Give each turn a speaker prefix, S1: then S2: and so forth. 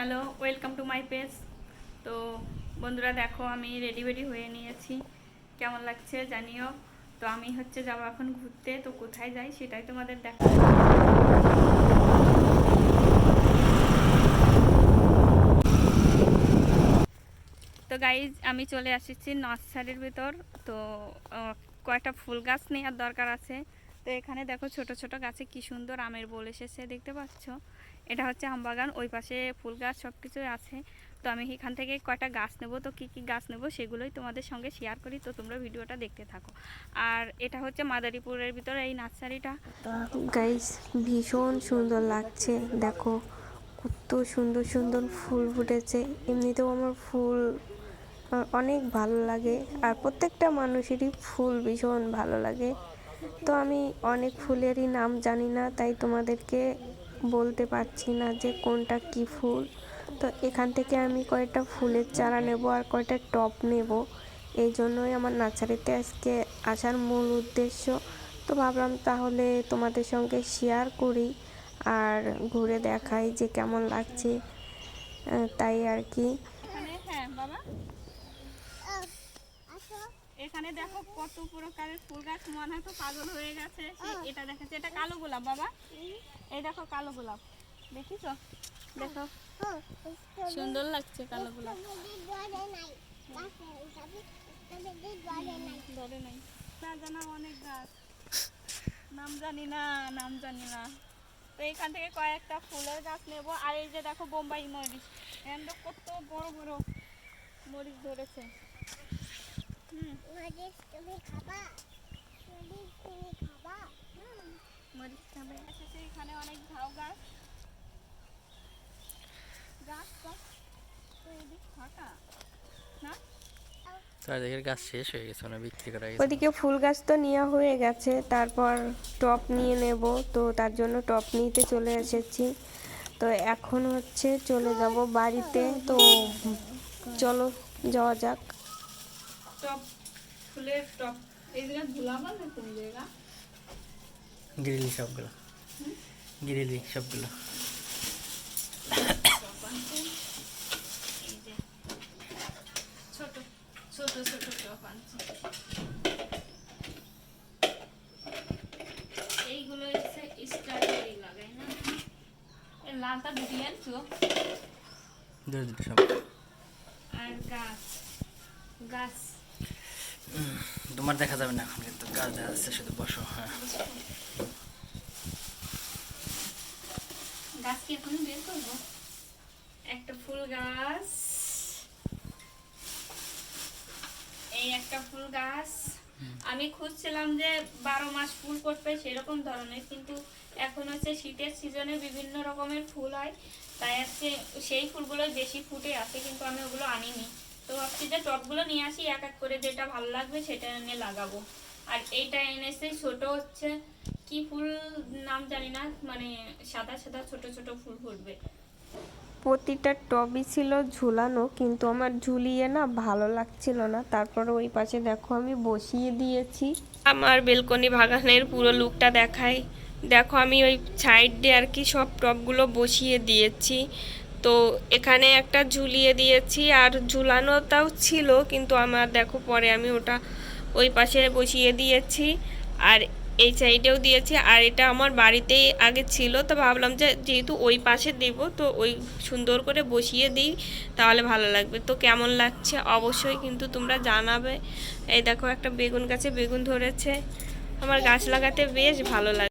S1: Hello, welcome to my page. তো বন্ধুরা, দেখো আমি রেডি বেডি হয়ে নিয়েছি। কেমন লাগছে জানিও। তো আমি হচ্ছে যাব এখন ঘুরতে। তো কোথায় যাই সেটাই তোমাদের দেখা। তো গাইজ আমি চলে আসছি নার্সারির ভিতর। তো কয়েকটা ফুল গাছ নেওয়ার দরকার আছে। তো এখানে দেখো ছোট ছোট গাছে কি সুন্দর আমের বোল এসেছে, দেখতে পাচ্ছ? এটা হচ্ছে আমবাগান ওই পাশে ফুল গাছ সব কিছুই আছে। তো আমি এখান থেকে কয়টা গাছ নেব, তো কি কি গাছ নেব সেগুলোই তোমাদের সঙ্গে শেয়ার করি, তো তোমরা ভিডিওটা দেখতে থাকো। আর এটা হচ্ছে মাদারীপুরের ভিতরে এই নার্সারিটা।
S2: গাইস ভীষণ সুন্দর লাগছে, দেখো। কত সুন্দর সুন্দর ফুল ফুটেছে। এমনিতেও আমার ফুল অনেক ভালো লাগে। আর প্রত্যেকটা মানুষেরই ফুল ভীষণ ভালো লাগে। তো আমি অনেক ফুলেরই নাম জানি না, তাই তোমাদেরকে বলতে পারছি না যে কোনটা কি ফুল। তো এখান থেকে আমি কয়েকটা ফুলের চারা নেব আর কয়েকটা টপ নেব। এই জন্যই আমার নার্সারিতে আজকে আসার মূল উদ্দেশ্য। তো ভাবলাম তাহলে তোমাদের সঙ্গে শেয়ার করি আর ঘুরে দেখাই যে কেমন লাগছে তাই আর কি
S1: এখানে হ্যাঁ বাবা এখানে দেখো কত প্রকারের ফুল গাছ মনে হয় তো পাগল হয়ে গেছে। এটা দেখাচ্ছে এটা কালো গোলাপ বাবা। এই। দেখো কালো গোলাপ দেখিস দেখো। সুন্দর লাগছে কালো গোলাপ। না জানা অনেক গাছ। নাম জানি না নাম জানি না। তো এখান থেকে কয়েকটা ফুলের গাছ নেব। আর এই যে দেখো বোম্বাই মরিচ। এখানে কত বড় বড় মরিচ ধরেছে। হুম মরিচ খাবে এসেছে এখানে অনেক ঝাউ গাছ গাছ ফাঁকা না
S3: গাছ শেষ হয়ে গেছে মানে বিক্রি করা গেছে।
S2: ওদিকে ফুল গাছ তো নেওয়া হয়ে গেছে, তারপর টপ নিয়ে নেব, তো তার জন্য টপ নিতে চলে এসেছি। তো এখন হচ্ছে চলে যাব বাড়িতে, তো চলো, যাওয়া যাক।
S1: টপ ফুলের টপ এই জায়গা ধুলাবা না কোন জায়গা?
S3: গিরিলি সবগুলো গিরিলি সবগুলো
S1: টপ আনছি এই যে ছোট ছোট ছোট টপ আনছি এইগুলো হচ্ছে স্ট্রবেরি লাগাই না? এই লালটা দুটি আনছো
S3: দুটো দুটো সব।
S1: আর গাছ গাছ।
S3: তোমার দেখা যাবে না এখন কিন্তু। গাছ দেখা যাচ্ছে শুধু বসো হ্যাঁ।
S1: গাছ কি এখন বের করব? একটা ফুল গাছ। এই একটা ফুল গাছ। আমি খুঁজছিলাম যে বারো মাস ফুল ফুটবে সেরকম ধরনের কিন্তু এখন হচ্ছে শীতের সিজনে বিভিন্ন রকমের ফুল হয়। তাই আজকে সেই ফুলগুলো বেশি ফুটে আছে কিন্তু আমি ওগুলো আনিনি। তো ভাবছি যে টবগুলো নিয়ে আসি এক এক করে যেটা ভালো লাগবে সেটা এনে লাগাবো। আর এইটা এনেছে ছোট হচ্ছে কি ফুল নাম জানি না মানে সাদা সাদা ছোট ছোট ফুল ফুটবে।
S2: প্রতিটা টবই ছিল ঝুলানো কিন্তু আমার ঝুলিয়ে না ভালো লাগছিল না। তারপর ওই পাশে দেখো আমি বসিয়ে দিয়েছি। আমার বেলকনি বাগানের পুরো লুকটা দেখাই। দেখো আমি ওই সাইড দিয়ে আর কি সব টবগুলো বসিয়ে দিয়েছি। তো এখানে একটা ঝুলিয়ে দিয়েছি আর ঝুলানোটাও ছিল, কিন্তু আমার দেখো পরে আমি ওটা ওই পাশে বসিয়ে দিয়েছি আর এই সাইডেও দিয়েছি। আর এটা আমার বাড়িতেই আগে ছিল, তো ভাবলাম যে যেহেতু ওই পাশে দেব, তো ওই সুন্দর করে বসিয়ে দিই, তাহলে ভালো লাগবে। তো কেমন লাগছে অবশ্যই কিন্তু তোমরা জানাবে। এই দেখো একটা বেগুন গাছে বেগুন ধরেছে। আমার গাছ লাগাতে বেশ ভালো লাগে।